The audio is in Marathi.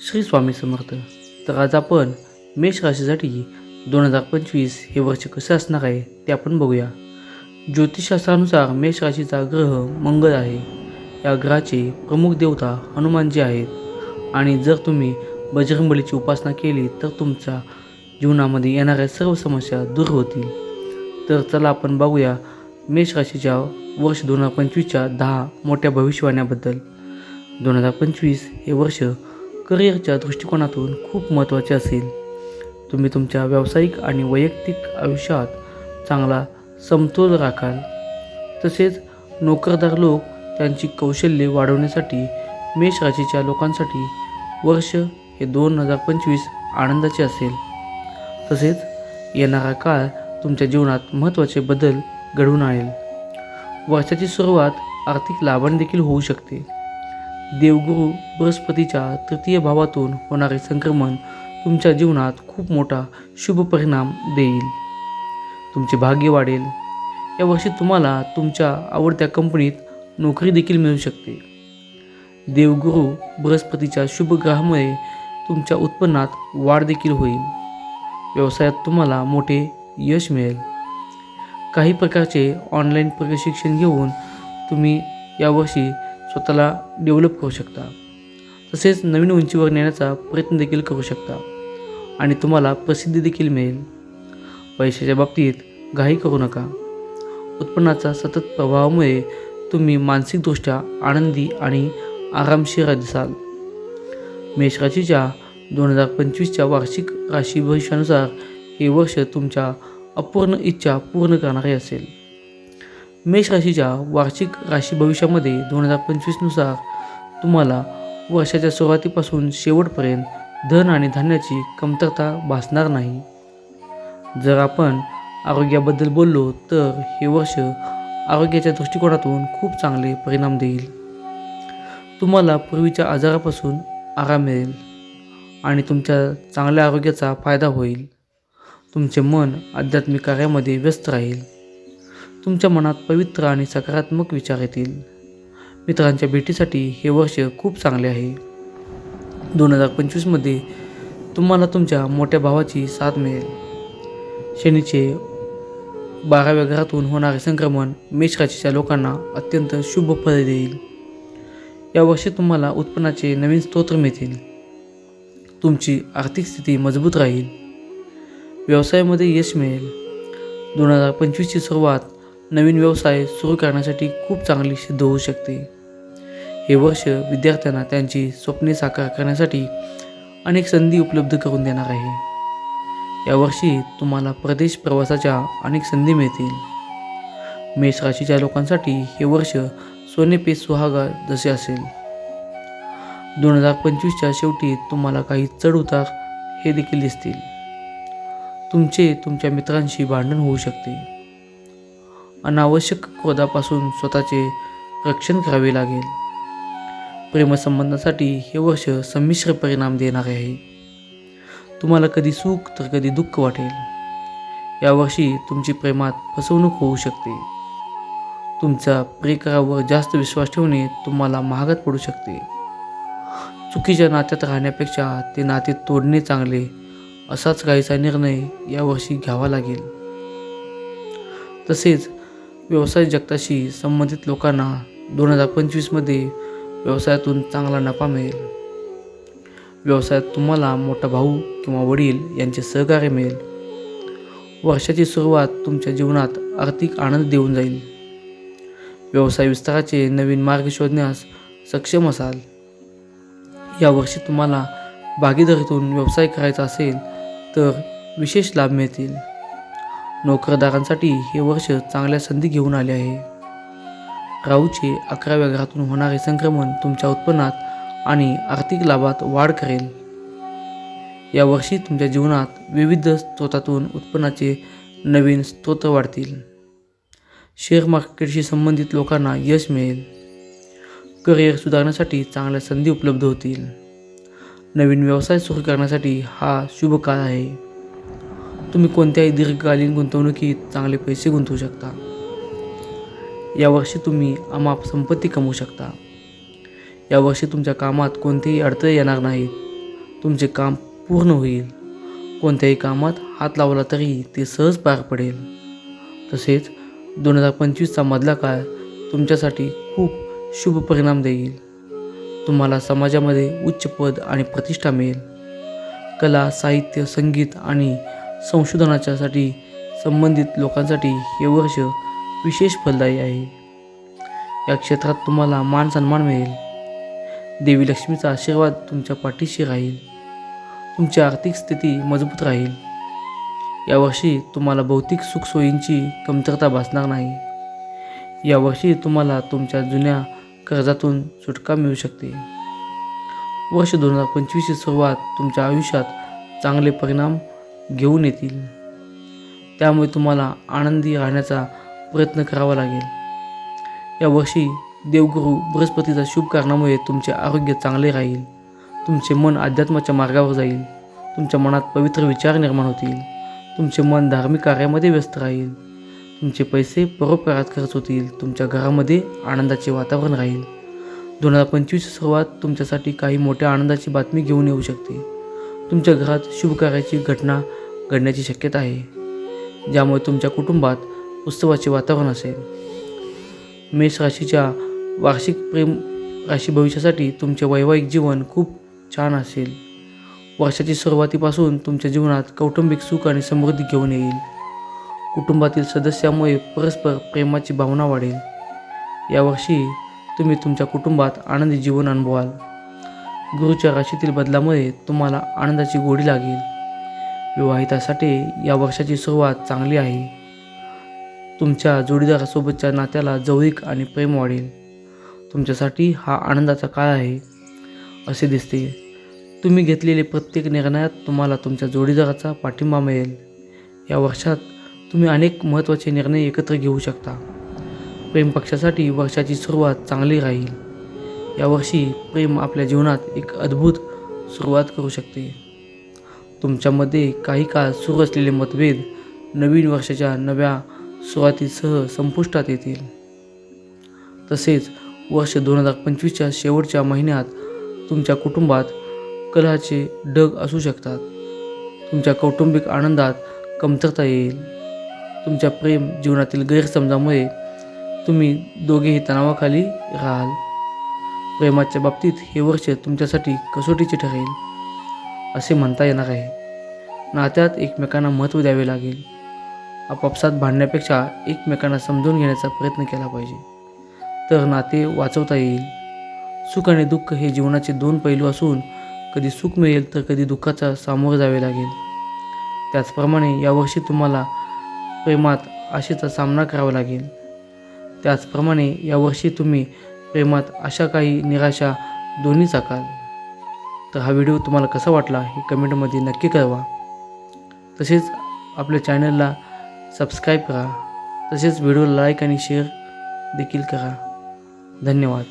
श्री स्वामी समर्थ. तर आज आपण मेष राशीसाठी दोन हजार पंचवीस हे वर्ष कसे असणार आहे ते आपण बघूया. ज्योतिषशास्त्रानुसार मेष राशीचा ग्रह मंगल आहे. या ग्रहाचे प्रमुख देवता हनुमानजी आहेत. आणि जर तुम्ही बजरंगबलीची उपासना केली तर तुमच्या जीवनामध्ये येणाऱ्या सर्व समस्या दूर होतील. तर चला आपण बघूया मेष राशीच्या वर्ष दोन हजार पंचवीसच्या दहा मोठ्या भविष्यवाण्याबद्दल दोन हजार पंचवीस हे वर्ष करिअरच्या दृष्टिकोनातून खूप महत्त्वाचे असेल. तुम्ही तुमच्या व्यावसायिक आणि वैयक्तिक आयुष्यात चांगला समतोल राखाल. तसेच नोकरदार लोक त्यांची कौशल्ये वाढवण्यासाठी मेष राशीच्या लोकांसाठी वर्ष हे दोन हजार पंचवीस आनंदाचे असेल. तसेच येणारा काळ तुमच्या जीवनात महत्त्वाचे बदल घडवून आणेल. वर्षाची सुरुवात आर्थिक लाभाने देखील होऊ शकते. देवगुरु बृहस्पतीच्या तृतीय भावातून होणारे संक्रमण तुमच्या जीवनात खूप मोठा शुभ परिणाम देईल. तुमचे भाग्य वाढेल. या वर्षी तुम्हाला तुमच्या आवडत्या कंपनीत नोकरी देखील मिळू शकते. देवगुरु बृहस्पतीच्या शुभ ग्रहामुळे तुमच्या उत्पन्नात वाढ देखील होईल. व्यवसायात तुम्हाला मोठे यश मिळेल. काही प्रकारचे ऑनलाईन प्रशिक्षण घेऊन तुम्ही यावर्षी स्वतःला डेव्हलप करू शकता. तसेच नवीन उंचीवर नेण्याचा प्रयत्न देखील करू शकता. आणि तुम्हाला प्रसिद्धी देखील मिळेल. पैशाच्या बाबतीत घाई करू नका. उत्पन्नाचा सतत प्रभावामुळे तुम्ही मानसिकदृष्ट्या आनंदी आणि आरामशीर दिसाल. मेषराशीच्या दोन हजार पंचवीसच्या वार्षिक राशी भविष्यानुसार हे वर्ष तुमच्या अपूर्ण इच्छा पूर्ण करणारे असेल. मेष राशीच्या वार्षिक राशी भविष्यामध्ये दोन हजार पंचवीसनुसार तुम्हाला वर्षाच्या सुरुवातीपासून शेवटपर्यंत धन आणि धान्याची कमतरता भासणार नाही. जर आपण आरोग्याबद्दल बोललो तर हे वर्ष आरोग्याच्या दृष्टिकोनातून खूप चांगले परिणाम देईल. तुम्हाला पूर्वीच्या आजारापासून आराम मिळेल आणि तुमच्या चांगल्या आरोग्याचा फायदा होईल. तुमचे मन आध्यात्मिक कार्यामध्ये व्यस्त राहील. तुमच्या मनात पवित्र आणि सकारात्मक विचार येतील. मित्रांच्या भेटीसाठी हे वर्ष खूप चांगले आहे. दोन हजार पंचवीसमध्ये तुम्हाला तुमच्या मोठ्या भावाची साथ मिळेल. शनीचे बाराव्या घरातून होणारे संक्रमण मेष राशीच्या लोकांना अत्यंत शुभ फळे देईल. या वर्षी तुम्हाला उत्पन्नाचे नवीन स्तोत्र मिळतील. तुमची आर्थिक स्थिती मजबूत राहील. व्यवसायामध्ये यश मिळेल. दोन हजार पंचवीसची सुरुवात नवीन व्यवसाय सुरू करण्यासाठी खूप चांगली सिद्ध होऊ शकते. हे वर्ष विद्यार्थ्यांना त्यांची स्वप्ने साकार करण्यासाठी अनेक संधी उपलब्ध करून देणार आहे. यावर्षी तुम्हाला प्रदेश प्रवासाच्या अनेक संधी मिळतील. मेष राशीच्या लोकांसाठी हे वर्ष सोने पे सुहागा जसे असेल. दोन हजार पंचवीसच्या शेवटी तुम्हाला काही चढउतार हे देखील दिसतील. तुमचे तुमच्या मित्रांशी भांडण होऊ शकते. अनावश्यक क्रोधापासून स्वतःचे रक्षण करावे लागेल. प्रेमसंबंधासाठी हे वर्ष संमिश्र परिणाम देणारे आहे. तुम्हाला कधी सुख तर कधी दुःख वाटेल. यावर्षी तुमची प्रेमात फसवणूक होऊ शकते. तुमचा प्रेकरावर जास्त विश्वास ठेवणे तुम्हाला महागात पडू शकते. चुकीच्या नात्यात राहण्यापेक्षा ते नाते तोडणे चांगले असाच काहीसा निर्णय यावर्षी घ्यावा लागेल. तसेच व्यवसाय जगताशी संबंधित लोकांना दोन हजार पंचवीसमध्ये व्यवसायातून चांगला नफा मिळेल. व्यवसायात तुम्हाला मोठा भाऊ किंवा वडील यांचे सहकार्य मिळेल. वर्षाची सुरुवात तुमच्या जीवनात आर्थिक आनंद देऊन जाईल. व्यवसाय विस्ताराचे नवीन मार्ग शोधण्यास सक्षम असाल. यावर्षी तुम्हाला भागीदारीतून व्यवसाय करायचा असेल तर विशेष लाभ मिळतील. नोकरदारांसाठी हे वर्ष चांगल्या संधी घेऊन आले आहे. राहूचे अकराव्या घरातून होणारे संक्रमण तुमच्या उत्पन्नात आणि आर्थिक लाभात वाढ करेल. यावर्षी तुमच्या जीवनात विविध स्रोतातून उत्पन्नाचे नवीन स्रोत वाढतील. शेअर मार्केटशी संबंधित लोकांना यश मिळेल. करिअर सुधारण्यासाठी चांगल्या संधी उपलब्ध होतील. नवीन व्यवसाय सुरू करण्यासाठी हा शुभ काळ आहे. तुम्ही कोणत्याही दीर्घकालीन गुंतवणुकीत चांगले पैसे गुंतवू शकता. यावर्षी तुम्ही अमाप संपत्ती कमवू शकता. यावर्षी तुमच्या कामात कोणतेही अडथळे येणार नाहीत तुमचे काम पूर्ण होईल. कोणत्याही कामात हात लावला तरी ते सहज पार पडेल. तसेच दोन हजार पंचवीसचा मधला काळ तुमच्यासाठी खूप शुभ परिणाम देईल. तुम्हाला समाजामध्ये उच्च पद आणि प्रतिष्ठा मिळेल. कला साहित्य संगीत आणि संशोधनाच्यासाठी संबंधित लोकांसाठी हे वर्ष विशेष फलदायी आहे. या क्षेत्रात तुम्हाला मान सन्मान मिळेल. देवी लक्ष्मीचा आशीर्वाद तुमच्या पाठीशी राहील. तुमची आर्थिक स्थिती मजबूत राहील. यावर्षी तुम्हाला भौतिक सुखसोयींची कमतरता भासणार नाही. यावर्षी तुम्हाला तुमच्या जुन्या कर्जातून सुटका मिळू शकते. वर्ष दोन हजार पंचवीसची सुरुवात तुमच्या आयुष्यात चांगले परिणाम घेऊन येतील. त्यामुळे तुम्हाला आनंदी राहण्याचा प्रयत्न करावा लागेल. यावर्षी देवगुरू बृहस्पतीचा शुभ कारणामुळे तुमचे आरोग्य चांगले राहील. तुमचे मन अध्यात्माच्या मार्गावर जाईल. तुमच्या मनात पवित्र विचार निर्माण होतील. तुमचे मन धार्मिक कार्यामध्ये व्यस्त राहील. तुमचे पैसे परोपकारात खर्च होतील. तुमच्या घरामध्ये आनंदाचे वातावरण राहील. दोन हजार पंचवीसची सुरुवात तुमच्यासाठी काही मोठ्या आनंदाची बातमी घेऊन येऊ शकते. तुमच्या घरात शुभ कार्याची घटना घडण्याची शक्यता आहे ज्यामुळे तुमच्या कुटुंबात उत्सवाचे वातावरण असेल. मेष राशीच्या वार्षिक प्रेम राशी भविष्यासाठी तुमचे वैवाहिक जीवन खूप छान असेल. वर्षाची सुरुवातीपासून तुमच्या जीवनात कौटुंबिक सुख आणि समृद्धी घेऊन येईल. कुटुंबातील सदस्यामुळे परस्पर प्रेमाची भावना वाढेल. यावर्षी तुम्ही तुमच्या कुटुंबात आनंदी जीवन अनुभवाल. गुरुच्या राशीतील बदलामुळे तुम्हाला आनंदाची गोडी लागेल. विवाहितासाठी या वर्षाची सुरुवात चांगली आहे. तुमच्या जोडीदारासोबतच्या नात्याला जवळीक आणि प्रेम वाढेल. तुमच्यासाठी हा आनंदाचा काळ आहे. असे दिसते. तुम्ही घेतलेले प्रत्येक निर्णयात तुम्हाला तुमच्या जोडीदाराचा पाठिंबा मिळेल. या वर्षात तुम्ही अनेक महत्त्वाचे निर्णय एकत्र घेऊ शकता. प्रेमपक्षासाठी वर्षाची सुरुवात चांगली राहील. यावर्षी प्रेम आपल्या जीवनात एक अद्भुत सुरुवात करू शकते. तुमच्यामध्ये काही काळ सुरू असलेले मतभेद नवीन वर्षाच्या नव्या सुरुवातीसह संपुष्टात येतील. तसेच वर्ष दोन हजार पंचवीसच्या शेवटच्या महिन्यात तुमच्या कुटुंबात कलहाचे ढग असू शकतात. तुमच्या कौटुंबिक आनंदात कमतरता येईल. तुमच्या प्रेम जीवनातील गैरसमजामुळे तुम्ही दोघेही तणावाखाली राहाल. प्रेमाच्या बाबतीत हे वर्ष तुमच्यासाठी कसोटीचे ठरेल असे म्हणता येणार आहे. नात्यात एकमेकांना महत्त्व द्यावे लागेल. आपापसात भांडण्यापेक्षा एकमेकांना समजून घेण्याचा प्रयत्न केला पाहिजे. तर नाते वाचवता येईल. सुख आणि दुःख हे जीवनाचे दोन पैलू असून कधी सुख मिळेल तर कधी दुःखाचा सामोरं जावे लागेल. त्याचप्रमाणे यावर्षी तुम्हाला प्रेमात आशेचा सामना करावा लागेल. त्याचप्रमाणे यावर्षी तुम्ही प्रेमात अशा काही निराशा दोन्ही चाकाल तर हा व्हिडिओ तुम्हाला कसा वाटला हे कमेंटमध्ये नक्की कळवा. तसेच आपल्या चॅनलला सबस्क्राईब करा. तसेच व्हिडिओ लाईक आणि शेअर देखील करा. धन्यवाद.